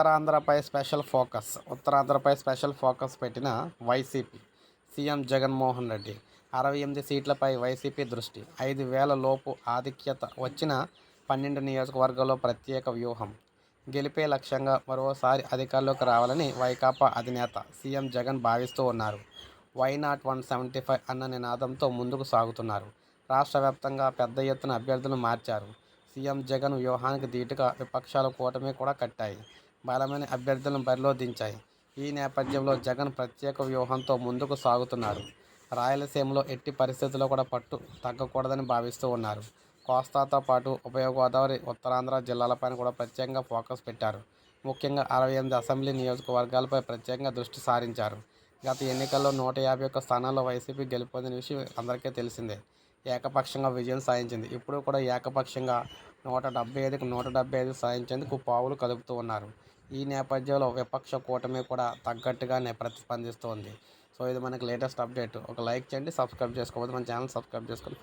ఉత్తరాంధ్రపై special focus ఉత్తరాంధ్రపై special focus పెట్టిన YCP CM Jaganmohan Reddy. అరవై ఎనిమిది సీట్లపై వైసీపీ దృష్టి ఐదు వేల లోపు ఆధిక్యత వచ్చిన పన్నెండు నియోజకవర్గాల్లో ప్రత్యేక వ్యూహం. గెలిపే లక్ష్యంగా మరోసారి అధికారంలోకి రావాలని వైకాపా అధినేత సీఎం జగన్ భావిస్తూ ఉన్నారు. Why not one seventy five అన్న నినాదంతో ముందుకు సాగుతున్నారు. రాష్ట్ర వ్యాప్తంగా పెద్ద ఎత్తున అభ్యర్థులను మార్చారు. సీఎం జగన్ వ్యూహానికి ధీటుగా విపక్షాల కూటమి కూడా కట్టాయి. బలమైన అభ్యర్థులను బరిలో దించాయి ఈ నేపథ్యంలో జగన్ ప్రత్యేక వ్యూహంతో ముందుకు సాగుతున్నారు రాయలసీమలో ఎట్టి పరిస్థితుల్లో కూడా పట్టు తగ్గకూడదని భావిస్తూ ఉన్నారు. కోస్తాతో పాటు ఉభయ గోదావరి ఉత్తరాంధ్ర జిల్లాలపైన కూడా ప్రత్యేకంగా ఫోకస్ పెట్టారు. ముఖ్యంగా అరవై ఎనిమిది అసెంబ్లీ నియోజకవర్గాలపై ప్రత్యేకంగా దృష్టి సారించారు. గత ఎన్నికల్లో నూట యాభై ఒక్క స్థానాల్లో వైసీపీ గెలుపొందిన విషయం అందరికీ తెలిసిందే. ఏకపక్షంగా విజయం సాధించింది. ఇప్పుడు కూడా ఏకపక్షంగా నూట డెబ్బై ఐదుకు నూట డెబ్బై ఐదు సాధించేందుకు పావులు కదుపుతూ ఉన్నారు. ఈ నేపథ్యంలో విపక్ష కూటమి కూడా తగ్గట్టుగానే ప్రతిస్పందిస్తోంది. సో ఇది మనకి లేటెస్ట్ అప్డేట్ ఒక లైక్ చేయండి సబ్స్క్రైబ్ చేసుకోవద్దు. మన ఛానల్ సబ్స్క్రైబ్ చేసుకొని